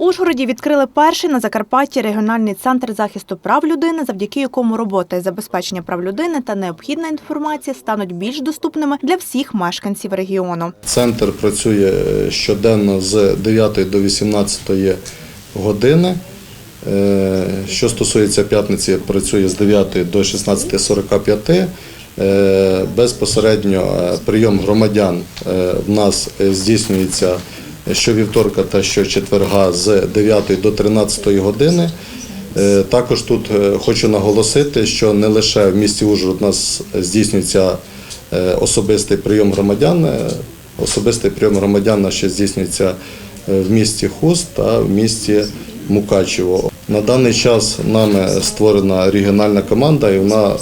Ужгороді відкрили перший на Закарпатті регіональний центр захисту прав людини, завдяки якому робота із забезпечення прав людини та необхідна інформація стануть більш доступними для всіх мешканців регіону. Центр працює е, щоденно з 9 до 18 години. Е, Що стосується п'ятниці, працює з 9 до 16.45. Е, Безпосередньо прийом громадян в нас здійснюється щовівторка та щочетверга з 9 до 13 години. Е, Також тут е, хочу наголосити, що не лише в місті Ужгород у нас здійснюється е, особистий прийом громадян. Особистий прийом громадян ще здійснюється в місті Хуст та в місті Мукачево. На даний час нами створена регіональна команда, і вона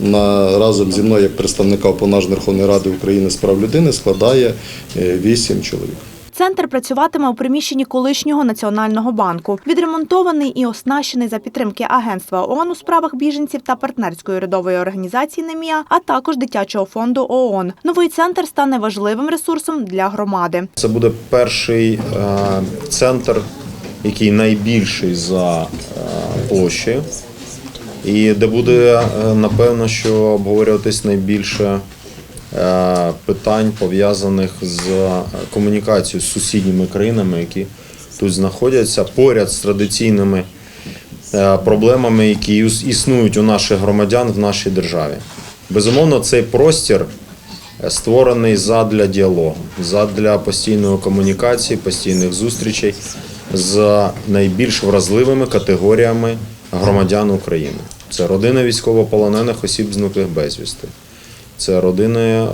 на, разом зі мною, як представника Уповноваженої Верховної Ради України з прав людини, складає 8 чоловік. Центр працюватиме у приміщенні колишнього національного банку. Відремонтований і оснащений за підтримки Агентства ООН у справах біженців та партнерської урядової організації «Немія», а також дитячого фонду ООН. Новий центр стане важливим ресурсом для громади. Це буде перший е, центр, який найбільший за е, площею, і де буде е, напевно, що обговорюватись найбільше питань пов'язаних з комунікацією з сусідніми країнами, які тут знаходяться поряд з традиційними е, проблемами, які існують у наших громадян в нашій державі. Безумовно, цей простір е, створений задля діалогу, задля постійної комунікації, постійних зустрічей з найбільш вразливими категоріями громадян України. Це родини військовополонених осіб зниклих безвісти. Це родини, е,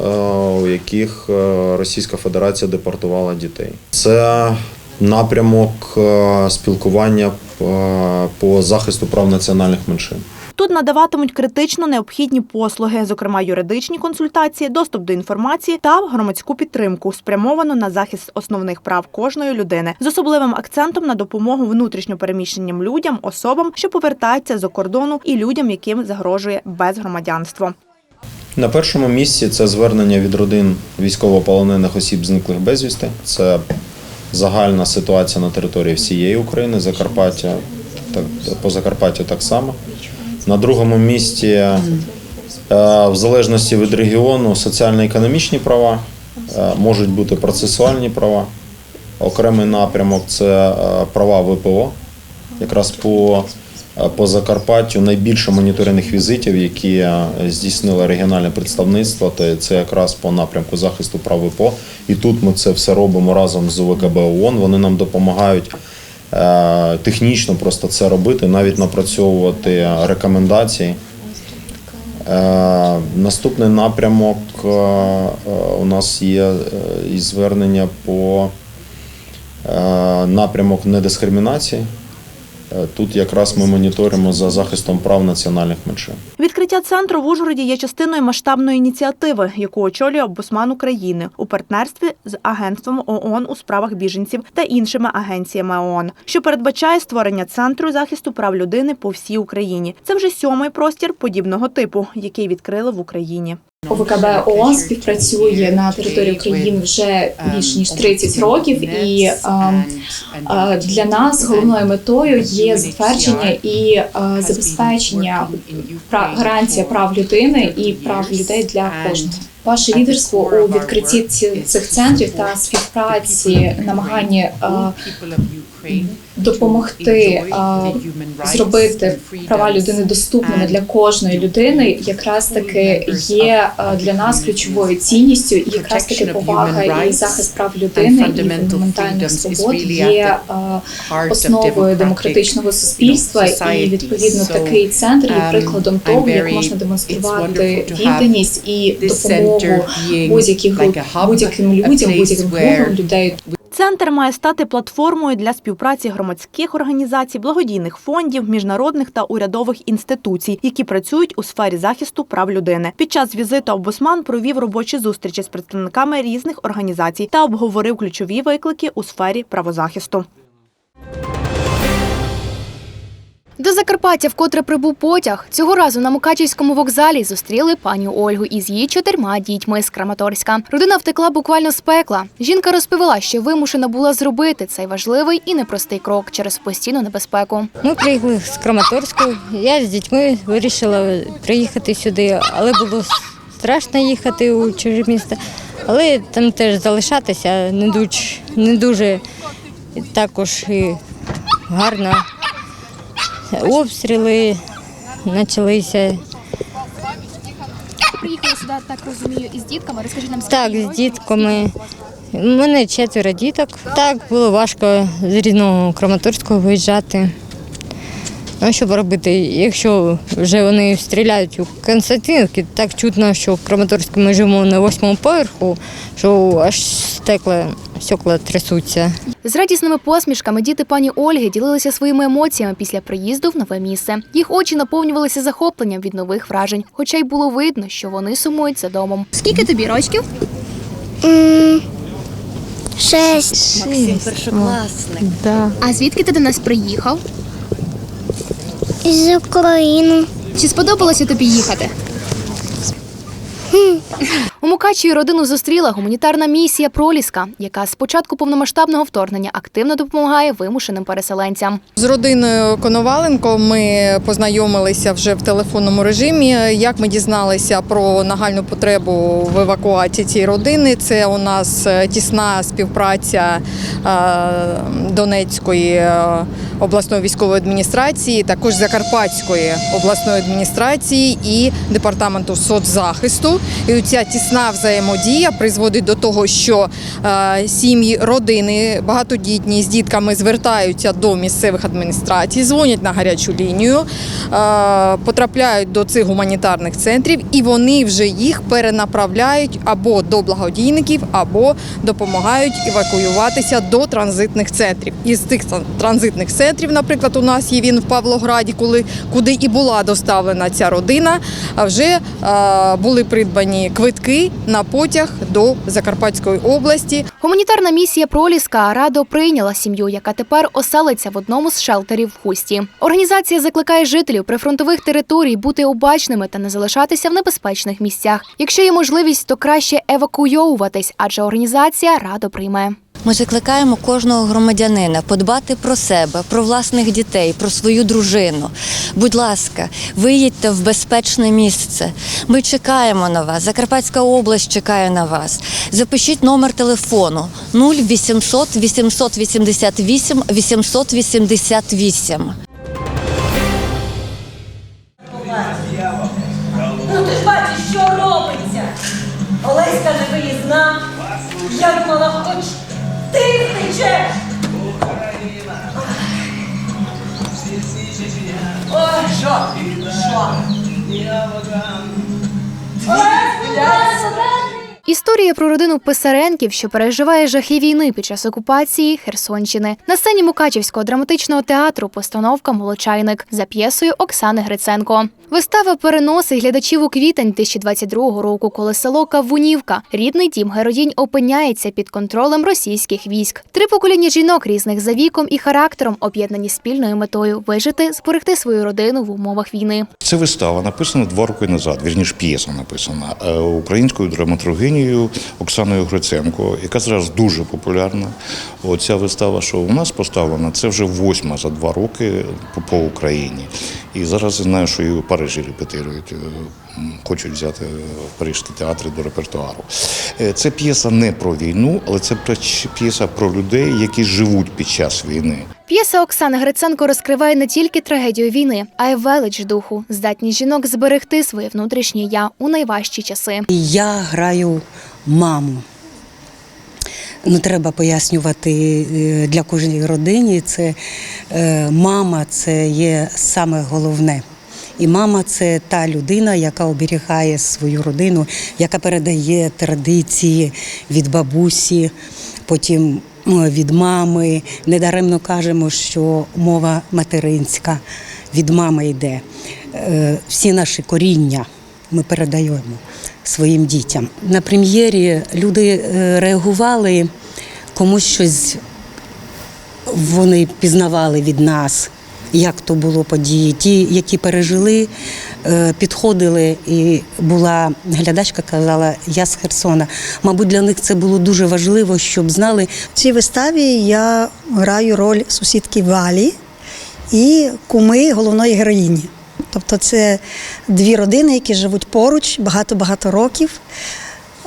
у яких е, Російська Федерація депортувала дітей. Це напрямок е, спілкування по захисту прав національних меншин. Тут надаватимуть критично необхідні послуги, зокрема юридичні консультації, доступ до інформації та громадську підтримку, спрямовану на захист основних прав кожної людини, з особливим акцентом на допомогу внутрішньопереміщеним людям, особам, що повертаються з-за кордону, і людям, яким загрожує безгромадянство. На першому місці це звернення від родин військовополонених осіб зниклих безвісти. Це загальна ситуація на території всієї України, Закарпаття, так, по Закарпаттю так само. На другому місці, е, в залежності від регіону, соціально-економічні права, е, можуть бути процесуальні права. Окремий напрямок це е, права ВПО. Якраз по, по Закарпаттю найбільше моніторинних візитів, які е, здійснило регіональне представництво, то це якраз по напрямку захисту прав ВПО. І тут ми це все робимо разом з УВКБ ООН. Вони нам допомагають е, технічно просто це робити, навіть напрацьовувати рекомендації. Е, Наступний напрямок е, е, у нас є е, звернення по е, напрямок недискримінації. Е, Тут якраз ми моніторимо за захистом прав національних меншин. Відкриття центру в Ужгороді є частиною масштабної ініціативи, яку очолює Омбудсман України у партнерстві з Агентством ООН у справах біженців та іншими агенціями ООН, що передбачає створення центру захисту прав людини по всій Україні. Це вже сьомий простір подібного типу, який відкрили в Україні. ОВКБ ООН співпрацює на території України вже більш ніж 30 років, і ем, е, для нас головною метою є затвердження і е, забезпечення гарантія прав людини і прав людей для кожного. Ваше лідерство у відкритті цих центрів та співпраці, намаганні е, допомогти е, зробити права людини доступними для кожної людини, якраз таки є для нас ключовою цінністю, і якраз таки повага і захист прав людини і фундаментальних свобод є основою демократичного суспільства. І відповідно такий центр є прикладом того, як можна демонструвати відданість і допомогу будь-яких будь-яким людям, будь-яким групам людей. Центр має стати платформою для співпраці громадських організацій, благодійних фондів, міжнародних та урядових інституцій, які працюють у сфері захисту прав людини. Під час візиту омбудсман провів робочі зустрічі з представниками різних організацій та обговорив ключові виклики у сфері правозахисту. До Закарпаття вкотре прибув потяг. Цього разу на Мукачівському вокзалі зустріли пані Ольгу із її чотирма дітьми з Краматорська. Родина втекла буквально з пекла. Жінка розповіла, що вимушена була зробити цей важливий і непростий крок через постійну небезпеку. Ми приїхали з Краматорську. Я з дітьми вирішила приїхати сюди, але було страшно їхати у чуже місто. Але там теж залишатися не дуже, не дуже також і гарно. Обстріли почалися. Приїхали сюди, так розумію, із дітками. Розкажіть нам Так, з дітками. У мене четверо діток. Так, було важко з рідного Краматорського виїжджати. Ну, що робити, якщо вже вони стріляють у Константинівці, так чутно, що в Краматорську ми живемо на восьмому поверху, що аж стекла, стекла трясуться. З радісними посмішками діти пані Ольги ділилися своїми емоціями після приїзду в нове місце. Їх очі наповнювалися захопленням від нових вражень, хоча й було видно, що вони сумують за домом. Скільки тобі рочків? Шесть. першокласник. А звідки ти до нас приїхав? Із України. Чи сподобалося тобі їхати? У Мукачеві родину зустріла гуманітарна місія Проліска, яка з початку повномасштабного вторгнення активно допомагає вимушеним переселенцям. З родиною Коноваленко ми познайомилися вже в телефонному режимі. Як ми дізналися про нагальну потребу в евакуації цієї родини, це у нас е, тісна співпраця е, Донецької е, обласної військової адміністрації, також Закарпатської обласної адміністрації і департаменту соцзахисту. І ця тісна взаємодія призводить до того, що е, сім'ї, родини багатодітні з дітками звертаються до місцевих адміністрацій, дзвонять на гарячу лінію, е, потрапляють до цих гуманітарних центрів, і вони вже їх перенаправляють або до благодійників, або допомагають евакуюватися до транзитних центрів. Із цих транзитних центрів, наприклад, у нас є він в Павлограді, коли куди і була доставлена ця родина. Вже е, були придбані квитки на потяг до Закарпатської області. Гуманітарна місія Проліска радо прийняла сім'ю, яка тепер оселиться в одному з шелтерів в Хусті. Організація закликає жителів прифронтових територій бути обачними та не залишатися в небезпечних місцях. Якщо є можливість, то краще евакуйовуватись, адже організація радо прийме. Ми закликаємо кожного громадянина подбати про себе, про власних дітей, про свою дружину. Будь ласка, виїдьте в безпечне місце. Ми чекаємо на вас. Закарпатська область чекає на вас. Запишіть номер телефону 0800 888 888. Ну ти ж бачиш, що робиться. Олеська не виїзна. Я думала, хоч втечеш. Ой, що? Що? Історія про родину Писаренків, що переживає жахи війни під час окупації Херсонщини. На сцені Мукачівського драматичного театру постановка Молочайник за п'єсою Оксани Гриценко. Вистава переносить глядачів у квітень 2022 року, коли село Кавунівка, рідний дім героїнь, опиняється під контролем російських військ. Три покоління жінок різних за віком і характером об'єднані спільною метою вижити, зберегти свою родину в умовах війни. Це вистава написана два роки назад, вірніш п'єса написана е, українською драматургинією Оксаною Гриценко, яка зараз дуже популярна. Оця вистава, що у нас поставлена, це вже восьма за два роки по, Україні. І зараз я знаю, що і у Парижі репетирують. е, Хочуть взяти парижські театри до репертуару. Е, Це п'єса не про війну, але це п'єса про людей, які живуть під час війни. П'єса Оксани Гриценко розкриває не тільки трагедію війни, а й велич духу, здатність жінок зберегти своє внутрішнє я у найважчі часи. Я граю маму. Не треба пояснювати е, для кожної родини. Це е, мама це є саме головне. І мама це та людина, яка оберігає свою родину, яка передає традиції від бабусі, потім ну, від мами. Недаремно кажемо, що мова материнська від мами йде. Е, Всі наші коріння ми передаємо своїм дітям. На прем'єрі люди е, реагували, комусь щось вони пізнавали від нас. Як то було події. Ті, які пережили, е, підходили, і була глядачка, казала, я з Херсона. Мабуть, для них це було дуже важливо, щоб знали. В цій виставі я граю роль сусідки Валі і куми головної героїні. Тобто це дві родини, які живуть поруч багато-багато років.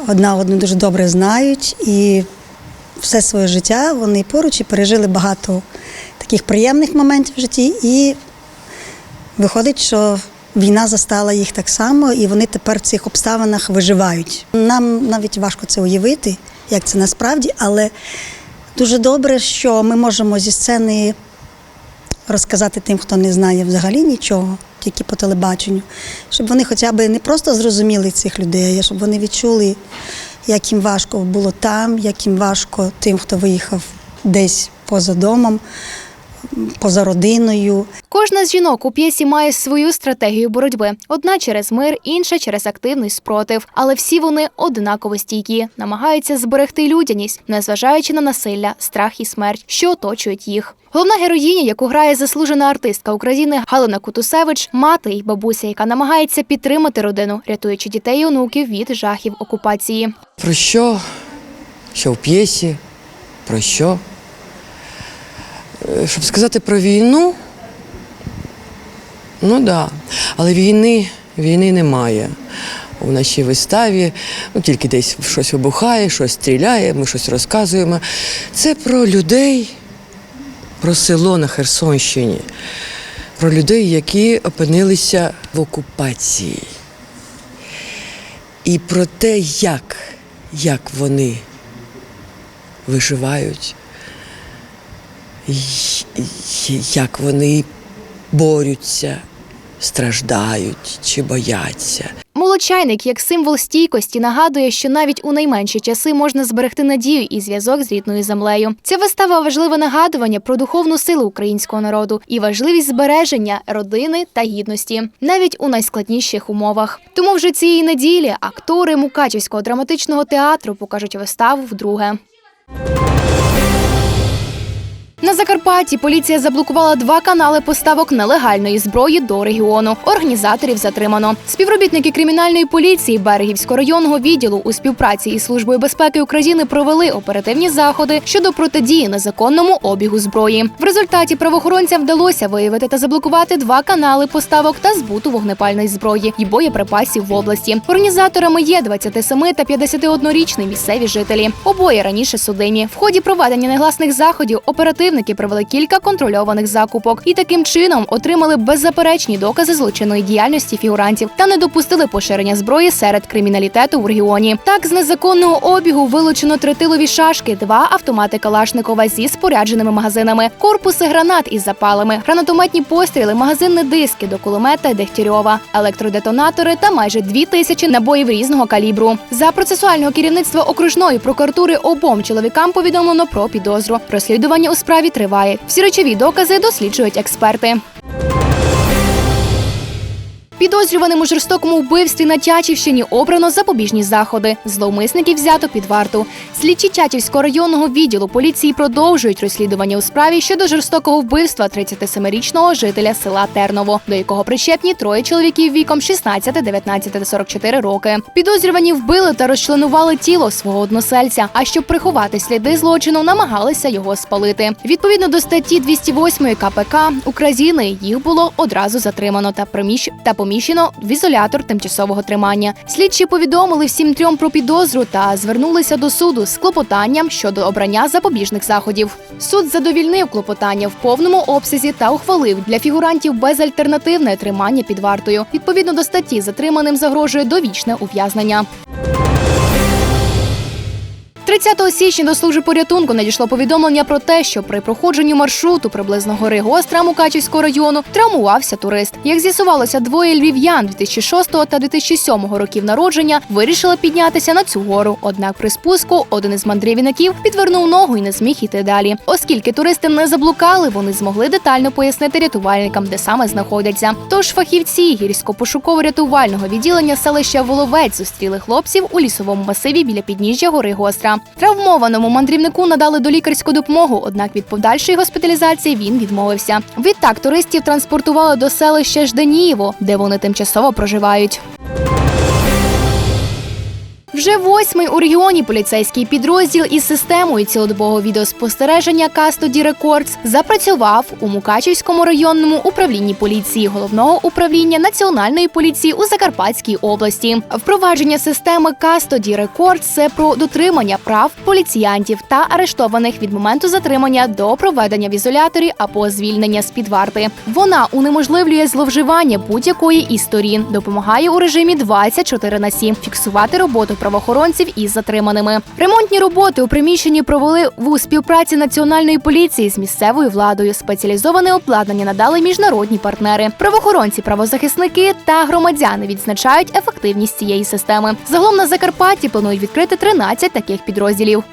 Одна одну дуже добре знають, і все своє життя вони поруч і пережили багато таких приємних моментів в житті. І виходить, що війна застала їх так само, і вони тепер в цих обставинах виживають. Нам навіть важко це уявити, як це насправді, але дуже добре, що ми можемо зі сцени розказати тим, хто не знає взагалі нічого, тільки по телебаченню, щоб вони хоча б не просто зрозуміли цих людей, а щоб вони відчули, як їм важко було там, як їм важко тим, хто виїхав десь поза домом, поза родиною. Кожна з жінок у п'єсі має свою стратегію боротьби: одна через мир, інша через активний спротив. Але всі вони однаково стійкі, намагаються зберегти людяність, незважаючи на насилля, страх і смерть, що оточують їх. Головна героїня, яку грає заслужена артистка України Галина Кутусевич, мати й бабуся, яка намагається підтримати родину, рятуючи дітей і онуків від жахів окупації. Про що? Що в п'єсі? Про що? Е, Щоб сказати про війну, ну так. Да. Але війни, війни немає. У нашій виставі ну, тільки десь щось вибухає, щось стріляє, ми щось розказуємо. Це про людей, про село на Херсонщині, про людей, які опинилися в окупації. І про те, як, як вони виживають, як вони борються, страждають чи бояться. Молочайник, як символ стійкості, нагадує, що навіть у найменші часи можна зберегти надію і зв'язок з рідною землею. Ця вистава важливе нагадування про духовну силу українського народу і важливість збереження родини та гідності, навіть у найскладніших умовах. Тому вже цієї неділі актори Мукачівського драматичного театру покажуть виставу вдруге. На Закарпатті поліція заблокувала два канали поставок нелегальної зброї до регіону. Організаторів затримано. Співробітники кримінальної поліції Берегівського районного відділу у співпраці із службою безпеки України провели оперативні заходи щодо протидії незаконному обігу зброї. В результаті правоохоронцям вдалося виявити та заблокувати два канали поставок та збуту вогнепальної зброї і боєприпасів в області. Організаторами є 27 та 51-річні місцеві жителі. Обоє раніше судимі. В ході проведення негласних заходів оперативники провели кілька контрольованих закупок і таким чином отримали беззаперечні докази злочинної діяльності фігурантів та не допустили поширення зброї серед криміналітету в регіоні. Так, з незаконного обігу вилучено тритилові шашки, два автомати Калашникова зі спорядженими магазинами, корпуси гранат із запалами, гранатометні постріли, магазинні диски до кулемета Дегтярьова, електродетонатори та майже дві тисячі набоїв різного калібру. За процесуального керівництва окружної прокуратури обом чоловікам повідомлено про підозру. Розслідування у справі триває. Всі речові докази досліджують експерти. Підозрюваним у жорстокому вбивстві на Тячівщині обрано запобіжні заходи. Зловмисників взято під варту. Слідчі Тячівського районного відділу поліції продовжують розслідування у справі щодо жорстокого вбивства 37-річного жителя села Терново, до якого причепні троє чоловіків віком 16, 19 та 44 роки. Підозрювані вбили та розчленували тіло свого односельця. А щоб приховати сліди злочину, намагалися його спалити. Відповідно до статті 208 КПК України їх було одразу затримано та приміщ... та поміщено в ізолятор тимчасового тримання. Слідчі повідомили всім трьом про підозру та звернулися до суду з клопотанням щодо обрання запобіжних заходів. Суд задовільнив клопотання в повному обсязі та ухвалив для фігурантів безальтернативне тримання під вартою. Відповідно до статті затриманим загрожує довічне ув'язнення. 30 січня до служби порятунку надійшло повідомлення про те, що при проходженні маршруту приблизно гори Гостра Мукачівського району травмувався турист. Як з'ясувалося, двоє львів'ян 2006 та 2007 років народження вирішили піднятися на цю гору. Однак при спуску один із мандрівників підвернув ногу і не зміг іти далі. Оскільки туристи не заблукали, вони змогли детально пояснити рятувальникам, де саме знаходяться. Тож фахівці гірсько-пошуково-рятувального відділення селища Воловець зустріли хлопців у лісовому масиві біля підніжжя гори Гостра. Травмованому мандрівнику надали долікарську допомогу, однак від подальшої госпіталізації він відмовився. Відтак туристів транспортували до селища Жданієво, де вони тимчасово проживають. Вже восьмий у регіоні поліцейський підрозділ із системою цілодобового відеоспостереження Custody Records запрацював у Мукачівському районному управлінні поліції головного управління Національної поліції у Закарпатській області. Впровадження системи Custody Records – це про дотримання прав поліціянтів та арештованих від моменту затримання до проведення в ізоляторі або звільнення з під варти. Вона унеможливлює зловживання будь-якої із сторін, допомагає у режимі 24 на 7 фіксувати роботу правоохоронців із затриманими. Ремонтні роботи у приміщенні провели в співпраці національної поліції з місцевою владою. Спеціалізоване обладнання надали міжнародні партнери. Правоохоронці, правозахисники та громадяни відзначають ефективність цієї системи. Загалом на Закарпатті планують відкрити 13 таких підрозділів.